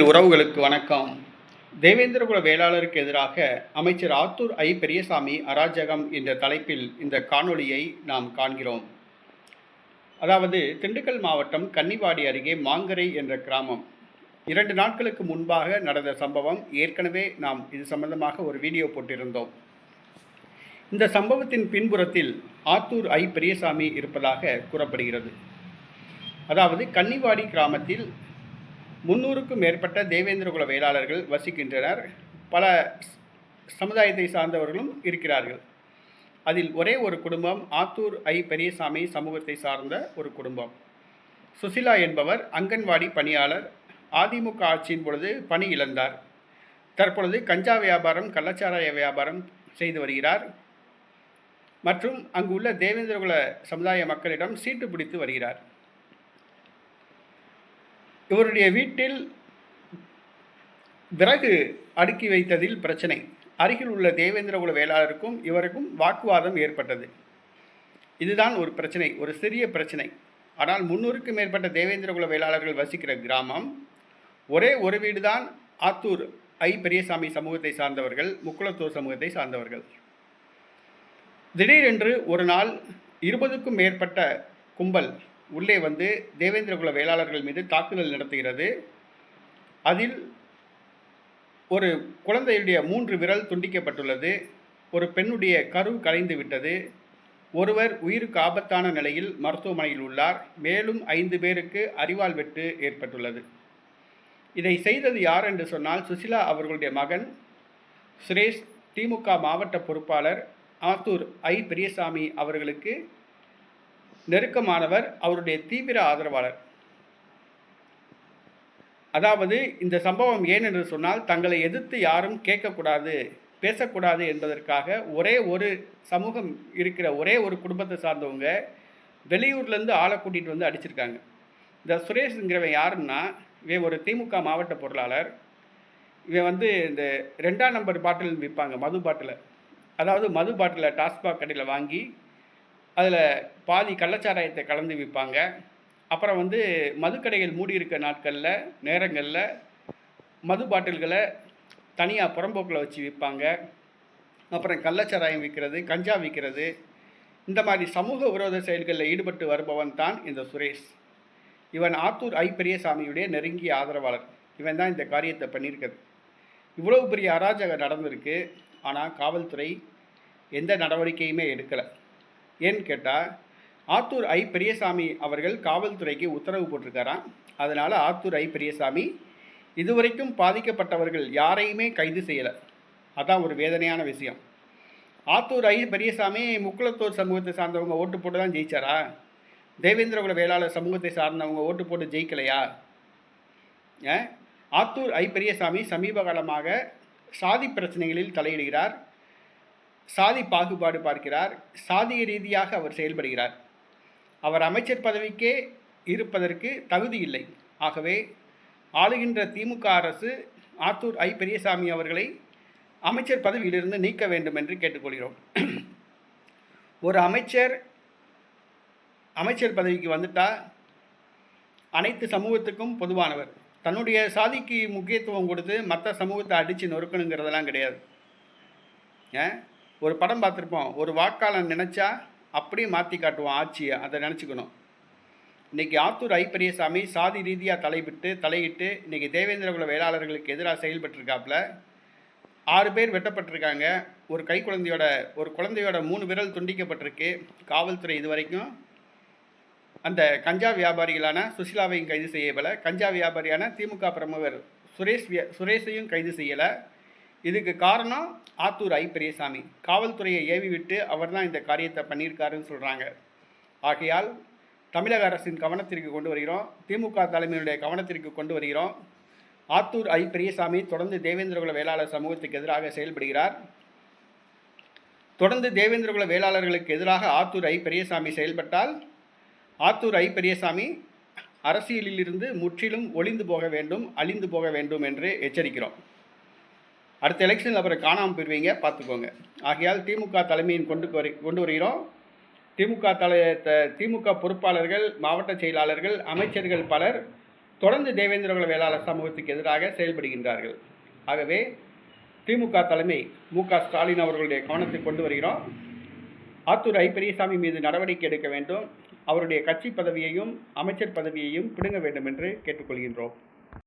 உறவுகளுக்கு வணக்கம். தேவேந்திரகுல வேளாளருக்கு எதிராக அமைச்சர் ஆத்தூர் ஐ. பெரியசாமி அராஜகம் என்ற தலைப்பில் இந்த காணொளியை நாம் காண்கிறோம். அதாவது திண்டுக்கல் மாவட்டம் கன்னிவாடி அருகே மாங்கரை என்ற கிராமம். இரண்டு நாட்களுக்கு முன்பாக நடந்த சம்பவம் ஏற்கனவே நாம் இது சம்பந்தமாக ஒரு வீடியோ போட்டிருந்தோம். இந்த சம்பவத்தின் பின்புறத்தில் ஆத்தூர் ஐ. பெரியசாமி இருப்பதாக கூறப்படுகிறது. அதாவது கன்னிவாடி கிராமத்தில் முன்னூறுக்கும் மேற்பட்ட தேவேந்திரகுல வேளாளர்கள் வசிக்கின்றனர். பல சமுதாயத்தை சார்ந்தவர்களும் இருக்கிறார்கள். அதில் ஒரே ஒரு குடும்பம் ஆத்தூர் ஐ பெரியசாமி சமூகத்தை சார்ந்த ஒரு குடும்பம். சுசிலா என்பவர் அங்கன்வாடி பணியாளர். அதிமுக ஆட்சியின் பொழுது பணி இழந்தார். தற்பொழுது கஞ்சா வியாபாரம் கள்ளச்சாராய வியாபாரம் செய்து வருகிறார். மற்றும் அங்குள்ள தேவேந்திரகுல சமுதாய மக்களிடம் சீட்டு பிடித்து வருகிறார். இவருடைய வீட்டில் விறகு அடுக்கி வைத்ததில் பிரச்சனை. அருகில் உள்ள தேவேந்திரகுல வேளாளருக்கும் இவருக்கும் வாக்குவாதம் ஏற்பட்டது. இதுதான் ஒரு பிரச்சனை ஒரு சிறிய பிரச்சனை. ஆனால் முன்னூறுக்கும் மேற்பட்ட தேவேந்திரகுல வேளாளர்கள் வசிக்கிற கிராமம் ஒரே ஒரு வீடு தான் ஆத்தூர் ஐ. பெரியசாமி சமூகத்தை சார்ந்தவர்கள் முக்குளத்தூர் சமூகத்தை சார்ந்தவர்கள். திடீரென்று ஒரு நாள் இருபதுக்கும் மேற்பட்ட கும்பல் உள்ளே வந்து தேவேந்திரகுல வேளாளர்கள் மீது தாக்குதல் நடத்துகிறது. அதில் ஒரு குழந்தையுடைய மூன்று விரல் துண்டிக்கப்பட்டுள்ளது. ஒரு பெண்ணுடைய கரு கலைந்து விட்டது. ஒருவர் உயிருக்கு ஆபத்தான நிலையில் மருத்துவமனையில் உள்ளார். மேலும் ஐந்து பேருக்கு அறிவால் வெட்டு ஏற்பட்டுள்ளது. இதை செய்தது யார் என்று சொன்னால் சுசிலா அவர்களுடைய மகன் சுரேஷ் திமுக மாவட்ட பொறுப்பாளர் ஆத்தூர் ஐ. பெரியசாமி அவர்களுக்கு நெருக்கமானவர் அவருடைய தீவிர ஆதரவாளர். அதாவது இந்த சம்பவம் ஏன் என்று சொன்னால் தங்களை எதிர்த்து யாரும் கேட்கக்கூடாது பேசக்கூடாது என்பதற்காக ஒரே ஒரு சமூகம் இருக்கிற ஒரே ஒரு குடும்பத்தை சார்ந்தவங்க வெளியூர்லேருந்து ஆளை கூட்டிகிட்டு வந்து அடிச்சிருக்காங்க. இந்த சுரேஷ்ங்கிறவன் யாருன்னா இவன் ஒரு திமுக மாவட்ட பொருளாளர். இவன் வந்து இந்த ரெண்டாம் நம்பர் பாட்டில் விற்பாங்க மது பாட்டிலை. அதாவது மது பாட்டிலை டாஸ்பாக் கடையில் வாங்கி அதில் பாதி கள்ளச்சாராயத்தை கலந்து விற்பாங்க. அப்புறம் வந்து மதுக்கடைகள் மூடி இருக்க நாட்களில் நேரங்களில் மது பாட்டில்களை தனியாக புறம்போக்கில் வச்சு விற்பாங்க. அப்புறம் கள்ளச்சாராயம் விற்கிறது கஞ்சா விற்கிறது. இந்த மாதிரி சமூக விரோத செயல்களில் ஈடுபட்டு வருபவன் தான் இந்த சுரேஷ். இவன் ஆத்தூர் ஐ பெரியசாமியுடைய நெருங்கிய ஆதரவாளர். இவன் தான் இந்த காரியத்தை பண்ணியிருக்கிறது. இவ்வளவு பெரிய அராஜகம் நடந்திருக்கு. ஆனால் காவல்துறை எந்த நடவடிக்கையுமே எடுக்கலை. ஏன்னு கேட்டால் ஆத்தூர் ஐ பெரியசாமி அவர்கள் காவல்துறைக்கு உத்தரவு போட்டிருக்காராம். அதனால் ஆத்தூர் ஐ பெரியசாமி இதுவரைக்கும் பாதிக்கப்பட்டவர்கள் யாரையுமே கைது செய்யலை. அதான் ஒரு வேதனையான விஷயம். ஆத்தூர் ஐ பெரியசாமி முக்குளத்தூர் சமூகத்தை சார்ந்தவங்க ஓட்டு போட்டு தான் ஜெயிச்சாரா? தேவேந்திரகுல வேளாளர் சமூகத்தை சார்ந்தவங்க ஓட்டு போட்டு ஜெயிக்கலையா? ஆத்தூர் ஐ பெரியசாமி சமீப காலமாக சாதி பிரச்சனைகளில் தலையிடுகிறார். சாதி பாகுபாடு பார்க்கிறார். சாதிய ரீதியாக அவர் செயல்படுகிறார். அவர் அமைச்சர் பதவிக்கே இருப்பதற்கு தகுதி இல்லை. ஆகவே ஆளுகின்ற திமுக அரசு ஆத்தூர் ஐ. பெரியசாமி அவர்களை அமைச்சர் பதவியிலிருந்து நீக்க வேண்டும் என்று கேட்டுக்கொள்கிறோம். ஒரு அமைச்சர் அமைச்சர் பதவிக்கு வந்துட்டால் அனைத்து சமூகத்துக்கும் பொதுவானவர். தன்னுடைய சாதிக்கு முக்கியத்துவம் கொடுத்து மற்ற சமூகத்தை அடித்து நொறுக்கணுங்கிறதெல்லாம் கிடையாது. ஏன்? ஒரு படம் பார்த்துருப்போம். ஒரு வாக்காளன் நினச்சா அப்படியே மாற்றி காட்டுவான் ஆட்சியை. அதை நினச்சிக்கணும். இன்றைக்கி ஆத்தூர் ஐ பெரியசாமி சாதி ரீதியாக தலைவிட்டு தலையிட்டு இன்றைக்கி தேவேந்திரகுல வேளாளர்களுக்கு எதிராக செயல்பட்டிருக்காப்புல. ஆறு பேர் வெட்டப்பட்டிருக்காங்க. ஒரு கை குழந்தையோட ஒரு குழந்தையோட மூணு விரல் துண்டிக்கப்பட்டிருக்கு காவல்துறை இது வரைக்கும் அந்த கஞ்சா வியாபாரிகளான சுஷிலாவையும் கைது செய்யவில்லை. கஞ்சா வியாபாரியான திமுக பிரமுகர் சுரேஷ் சுரேஷையும் கைது செய்யலை. இதுக்கு காரணம் ஆத்தூர் ஐ பெரியசாமி. காவல்துறையை ஏவி விட்டு அவர் தான் இந்த காரியத்தை பண்ணியிருக்காருன்னு சொல்கிறாங்க ஆகையால் தமிழக அரசின் கவனத்திற்கு கொண்டு வருகிறோம். திமுக தலைமையினுடைய கவனத்திற்கு கொண்டு வருகிறோம். ஆத்தூர் ஐ பெரியசாமி தொடர்ந்து தேவேந்திரகுல வேளாளர் சமூகத்துக்கு எதிராக செயல்படுகிறார். தொடர்ந்து தேவேந்திரகுல வேளாளர்களுக்கு எதிராக ஆத்தூர் ஐ பெரியசாமி செயல்பட்டால் ஆத்தூர் ஐ பெரியசாமி அரசியலிலிருந்து முற்றிலும் ஒளிந்து போக வேண்டும் அழிந்து போக வேண்டும் என்று எச்சரிக்கிறோம். அடுத்த எலெக்ஷனில் அப்புறம் காணாமல் போயிடுவீங்க பார்த்துக்கோங்க. ஆகையால் திமுக தலைமையின் கொண்டு வரு கொண்டு வருகிறோம். திமுக தலை த- திமுக பொறுப்பாளர்கள் மாவட்ட செயலாளர்கள் அமைச்சர்கள் பலர் தொடர்ந்து தேவேந்திரகுல வேளாளர் சமூகத்துக்கு எதிராக செயல்படுகின்றார்கள். ஆகவே திமுக தலைமை மு க ஸ்டாலின் அவர்களுடைய கவனத்தை கொண்டு வருகிறோம். ஆத்தூர் ஐ பெரியசாமி மீது நடவடிக்கை எடுக்க வேண்டும். அவருடைய கட்சி பதவியையும் அமைச்சர் பதவியையும் பிடுங்க வேண்டும் என்று கேட்டுக்கொள்கின்றோம்.